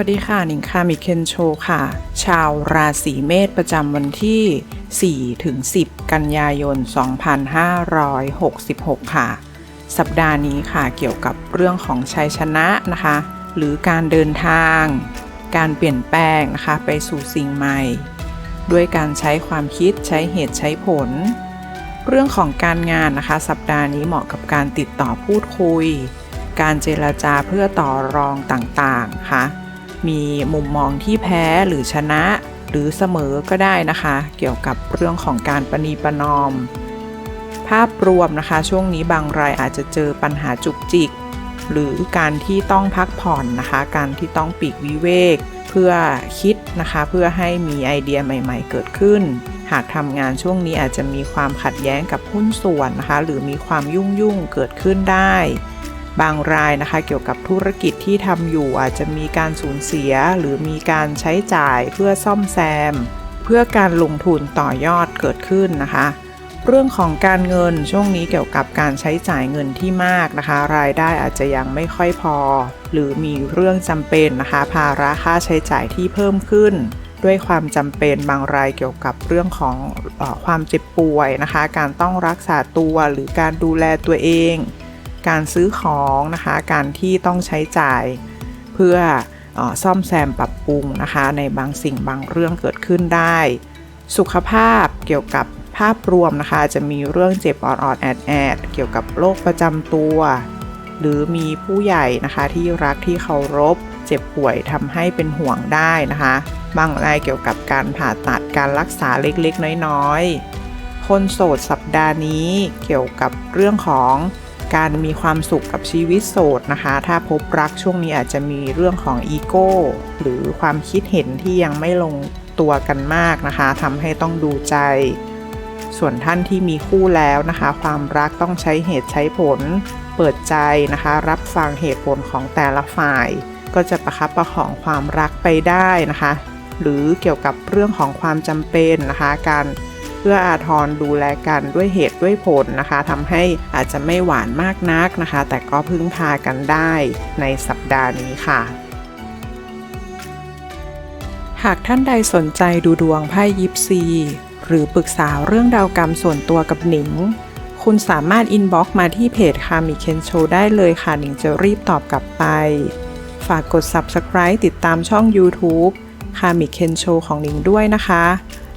วัสดีค่ะหนิงคามิเคนโชค่ะ ชาวราศีเมษประจำวันที่ 4 ถึง 10 กันยายน 2566 ค่ะ สัปดาห์นี้ค่ะเกี่ยวกับเรื่องของชัยชนะนะคะ หรือการเดินทาง การเปลี่ยนแปลงนะคะไปสู่สิ่งใหม่ ด้วยการใช้ความคิดใช้เหตุใช้ผล เรื่องของการงานนะคะ สัปดาห์นี้เหมาะกับการติดต่อพูดคุย การเจรจาเพื่อต่อรองต่างๆค่ะ มีมุมมองที่แพ้หรือชนะหรือเสมอก็ได้นะคะ เกี่ยวกับเรื่องของการประนีประนอม ภาพรวมนะคะ ช่วงนี้บางรายอาจจะเจอปัญหาจุกจิก หรือการที่ต้องพักผ่อนนะคะ การที่ต้องปีกวิเวก เพื่อคิดนะคะ เพื่อให้มีไอเดียใหม่ ๆ เกิดขึ้น หากทำงานช่วงนี้อาจจะมีความขัดแย้งกับหุ้นส่วนนะคะ หรือมีความยุ่งยุ่งๆเกิดขึ้นได้ บางรายนะคะ เกี่ยวกับธุรกิจที่ทำอยู่อาจจะมีการสูญเสียหรือมีการใช้จ่ายเพื่อซ่อมแซม เพื่อการลงทุนต่อยอดเกิดขึ้นนะคะ เรื่องของการเงินช่วงนี้เกี่ยวกับการใช้จ่ายเงินที่มากนะคะ รายได้อาจจะยังไม่ค่อยพอ หรือมีเรื่องจำเป็นนะคะ ภาระค่าใช้จ่ายที่เพิ่มขึ้น ด้วยความจำเป็นบางรายเกี่ยวกับเรื่องของอความเจ็บป่วยนะคะ การต้องรักษาตัวหรือการดูแลตัวเอง การซื้อของนะคะ การที่ต้องใช้จ่ายเพื่ออซ่อมแซมปรับปรุงนะคะ ในบางสิ่งบางเรื่องเกิดขึ้นได้ สุขภาพเกี่ยวกับภาพรวมนะคะ จะมีเรื่องเจ็บออดๆแอดแอดเกี่ยวกับโรคประจำตัว หรือมีผู้ใหญ่นะคะที่รักที่เคารพเจ็บป่วยทำให้เป็นห่วงได้นะคะ บางรายเกี่ยวกับการผ่าตัดการรักษาเล็กๆ น้อยๆ คนโสดสัปดาห์นี้เกี่ยวกับเรื่องของ การมีความสุขกับชีวิตโสดนะคะ ถ้าพบรักช่วงนี้อาจจะมีเรื่องของอีโก้หรือความคิดเห็นที่ยังไม่ลงตัวกันมากนะคะทำให้ต้องดูใจ ส่วนท่านที่มีคู่แล้วนะคะ ความรักต้องใช้เหตุใช้ผล เปิดใจนะคะ รับฟังเหตุผลของแต่ละฝ่าย ก็จะประคับประคองความรักไปได้นะคะ หรือเกี่ยวกับเรื่องของความจำเป็นนะคะ การ เพื่ออาทรดูแลกันด้วยเหตุด้วยผลนะคะทำให้อาจจะไม่หวานมากนักนะคะ แต่ก็พึ่งพากันได้ในสัปดาห์นี้ค่ะหากท่านใดสนใจดูดวงไพ่ยิปซี หรือปรึกษาเรื่องดาวกรรมส่วนตัวกับหนิง คุณสามารถอินบ็อกมาที่เพจคามิเคนโชได้เลยค่ะ หนิงจะรีบตอบกลับไป ฝากกด Subscribe ติดตามช่อง YouTube คามิเคนโชของหนิงด้วยนะคะ